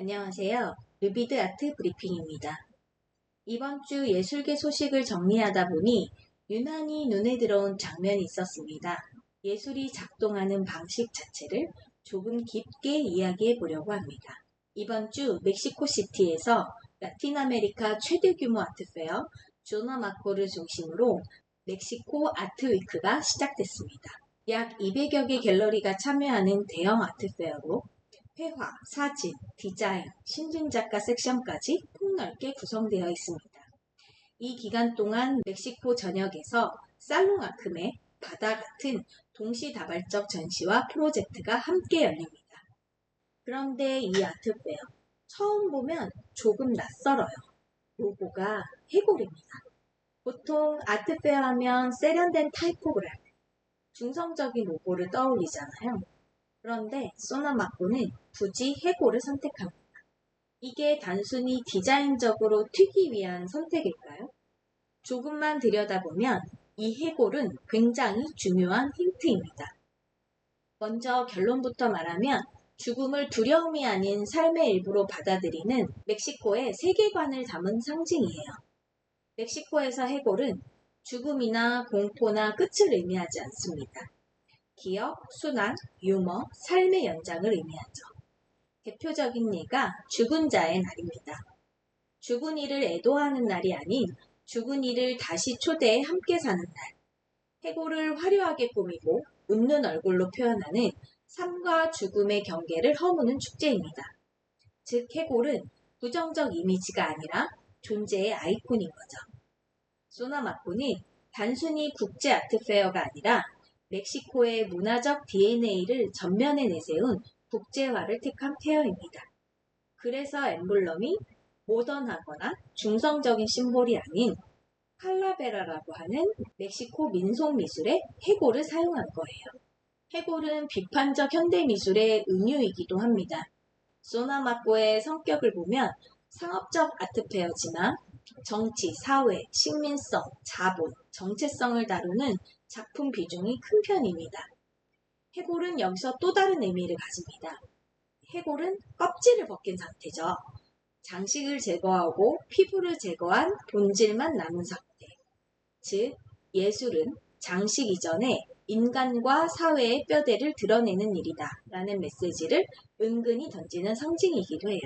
안녕하세요. 루비드 아트 브리핑입니다. 이번 주 예술계 소식을 정리하다 보니 유난히 눈에 들어온 장면이 있었습니다. 예술이 작동하는 방식 자체를 조금 깊게 이야기해 보려고 합니다. 이번 주 멕시코시티에서 라틴 아메리카 최대 규모 아트페어 조나 마코를 중심으로 멕시코 아트위크가 시작됐습니다. 약 200여 개 갤러리가 참여하는 대형 아트페어로 회화, 사진, 디자인, 신진 작가 섹션까지 폭넓게 구성되어 있습니다. 이 기간 동안 멕시코 전역에서 살롱아크메, 바다 같은 동시다발적 전시와 프로젝트가 함께 열립니다. 그런데 이 아트페어, 처음 보면 조금 낯설어요. 로고가 해골입니다. 보통 아트페어 하면 세련된 타이포그래피, 중성적인 로고를 떠올리잖아요. 그런데 소나마코는 굳이 해골을 선택합니다. 이게 단순히 디자인적으로 튀기 위한 선택일까요? 조금만 들여다보면 이 해골은 굉장히 중요한 힌트입니다. 먼저 결론부터 말하면 죽음을 두려움이 아닌 삶의 일부로 받아들이는 멕시코의 세계관을 담은 상징이에요. 멕시코에서 해골은 죽음이나 공포나 끝을 의미하지 않습니다. 기억, 순환, 유머, 삶의 연장을 의미하죠. 대표적인 예가 죽은 자의 날입니다. 죽은 이를 애도하는 날이 아닌 죽은 이를 다시 초대해 함께 사는 날. 해골을 화려하게 꾸미고 웃는 얼굴로 표현하는 삶과 죽음의 경계를 허무는 축제입니다. 즉, 해골은 부정적 이미지가 아니라 존재의 아이콘인 거죠. 소나마코는 단순히 국제 아트페어가 아니라 멕시코의 문화적 DNA를 전면에 내세운 국제화를 택한 페어입니다. 그래서 엠블럼이 모던하거나 중성적인 심볼이 아닌 칼라베라라고 하는 멕시코 민속 미술의 해골을 사용한 거예요. 해골은 비판적 현대 미술의 은유이기도 합니다. 소나마코의 성격을 보면 상업적 아트페어지만 정치, 사회, 식민성, 자본, 정체성을 다루는 작품 비중이 큰 편입니다. 해골은 여기서 또 다른 의미를 가집니다. 해골은 껍질을 벗긴 상태죠. 장식을 제거하고 피부를 제거한 본질만 남은 상태. 즉, 예술은 장식 이전에 인간과 사회의 뼈대를 드러내는 일이다. 라는 메시지를 은근히 던지는 상징이기도 해요.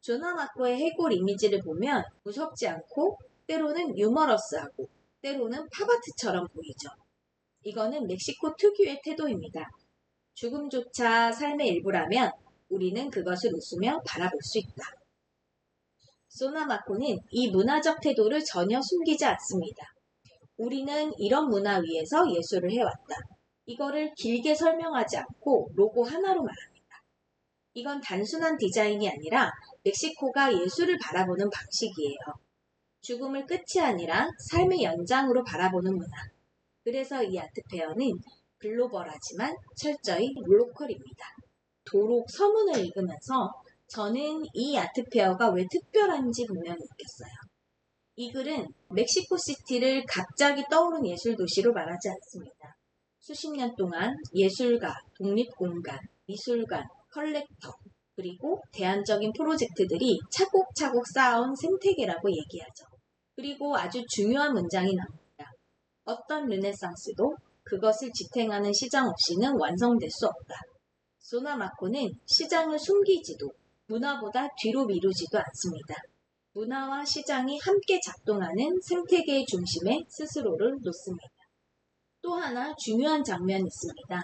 조나마코의 해골 이미지를 보면 무섭지 않고 때로는 유머러스하고 때로는 팝아트처럼 보이죠. 이거는 멕시코 특유의 태도입니다. 죽음조차 삶의 일부라면 우리는 그것을 웃으며 바라볼 수 있다. 소나마코는 이 문화적 태도를 전혀 숨기지 않습니다. 우리는 이런 문화 위에서 예술을 해왔다. 이거를 길게 설명하지 않고 로고 하나로 말합니다. 이건 단순한 디자인이 아니라 멕시코가 예술을 바라보는 방식이에요. 죽음을 끝이 아니라 삶의 연장으로 바라보는 문화. 그래서 이 아트 페어는 글로벌하지만 철저히 로컬입니다. 도록 서문을 읽으면서 저는 이 아트 페어가 왜 특별한지 분명히 느꼈어요. 이 글은 멕시코 시티를 갑자기 떠오른 예술 도시로 말하지 않습니다. 수십 년 동안 예술가, 독립공간, 미술관, 컬렉터, 그리고 대안적인 프로젝트들이 차곡차곡 쌓아온 생태계라고 얘기하죠. 그리고 아주 중요한 문장이 나옵니다. 어떤 르네상스도 그것을 지탱하는 시장 없이는 완성될 수 없다. 소나마코는 시장을 숨기지도 문화보다 뒤로 미루지도 않습니다. 문화와 시장이 함께 작동하는 생태계의 중심에 스스로를 놓습니다. 또 하나 중요한 장면이 있습니다.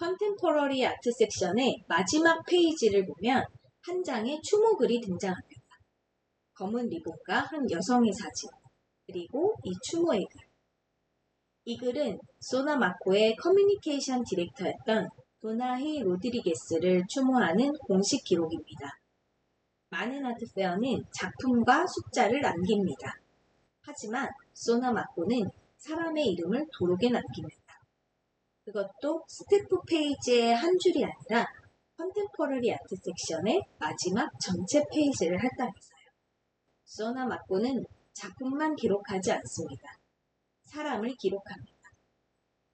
컨템포러리 아트 섹션의 마지막 페이지를 보면 한 장의 추모글이 등장합니다. 검은 리본과 한 여성의 사진, 그리고 이 추모의 글. 이 글은 소나마코의 커뮤니케이션 디렉터였던 도나히 로드리게스를 추모하는 공식 기록입니다. 많은 아트페어는 작품과 숫자를 남깁니다. 하지만 소나마코는 사람의 이름을 도록에 남깁니다. 그것도 스태프 페이지의 한 줄이 아니라 컨템포러리 아트 섹션의 마지막 전체 페이지를 했다면서요. 소나 마코는 작품만 기록하지 않습니다. 사람을 기록합니다.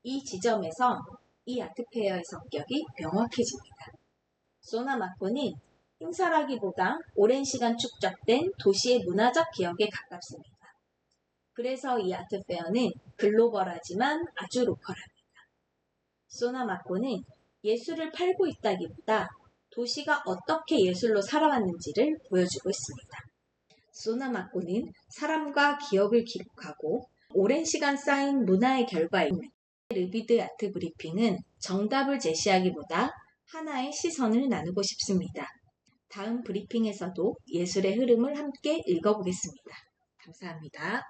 이 지점에서 이 아트페어의 성격이 명확해집니다. 소나 마코는 행사라기보다 오랜 시간 축적된 도시의 문화적 기억에 가깝습니다. 그래서 이 아트페어는 글로벌하지만 아주 로컬합니다. 소나마코는 예술을 팔고 있다기보다 도시가 어떻게 예술로 살아왔는지를 보여주고 있습니다. 소나마코는 사람과 기억을 기록하고 오랜 시간 쌓인 문화의 결과입니다. 르비드 아트 브리핑은 정답을 제시하기보다 하나의 시선을 나누고 싶습니다. 다음 브리핑에서도 예술의 흐름을 함께 읽어보겠습니다. 감사합니다.